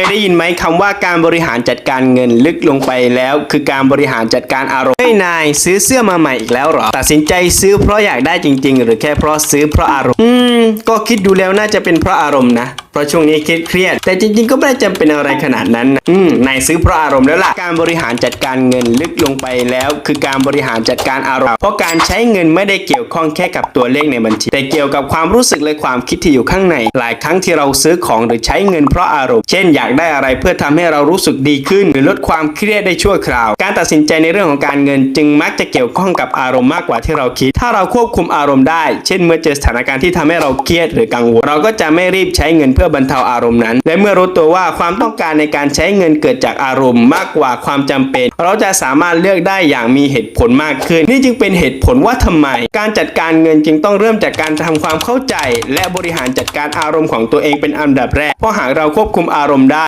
ยได้ยินไหมคำว่าการบริหารจัดการเงินลึกลงไปแล้ว คือการบริหารจัดการอารมณ์เฮ้ยนาย ซื้อเสื้อมาใหม่อีกแล้วหรอ ตัดสินใจซื้อเพราะอยากได้จริง ๆ หรือแค่เพราะซื้อเพราะอารมณ์ อืม ก็คิดดูแล้วน่าจะเป็นเพราะอารมณ์นะเพราะช่วงนี้เครียดเครียด แต่จริงๆ ก็ไม่ได้จำเป็นอะไรขนาดนั้นนะอืมนายซื้อเพราะอารมณ์แล้วล่ะ การบริหารจัดการเงินลึกลงไปแล้ว คือการบริหารจัดการอารมณ์ เพราะการใช้เงินไม่ได้เกี่ยวข้องแค่กับตัวเลขในบัญชี แต่เกี่ยวกับความรู้สึกและความคิดที่อยู่ข้างใน หลายครั้งที่เราซื้อของหรือใช้เงินเพราะอารมณ์ เช่น อยากได้อะไรเพื่อทำให้เรารู้สึกดีขึ้น หรือลดความเครียดได้ชั่วคราว การตัดสินใจในเรื่องของการเงินจึงมักจะเกี่ยวข้องกับอารมณ์มากกว่าที่เราคิด ถ้าเราควบคุมอารมณ์ได้ เช่น เมื่อเจอสถานการณ์ที่ทำให้เราเครียดหรือกังวล เราก็จะไม่รีบใช้เงินเพื่อบรรเทาอารมณ์นั้น และเมื่อรู้ตัวว่าความต้องการในการใช้เงินเกิดจากอารมณ์มากกว่าความจำเป็น เราจะสามารถเลือกได้อย่างมีเหตุผลมากขึ้น นี่จึงเป็นเหตุผลว่าทำไม การจัดการเงินจึงต้องเริ่มจากการทำความเข้าใจ และบริหารจัดการอารมณ์ของตัวเองเป็นอันดับแรกเพราะหากเราควบคุมอารมณ์ได้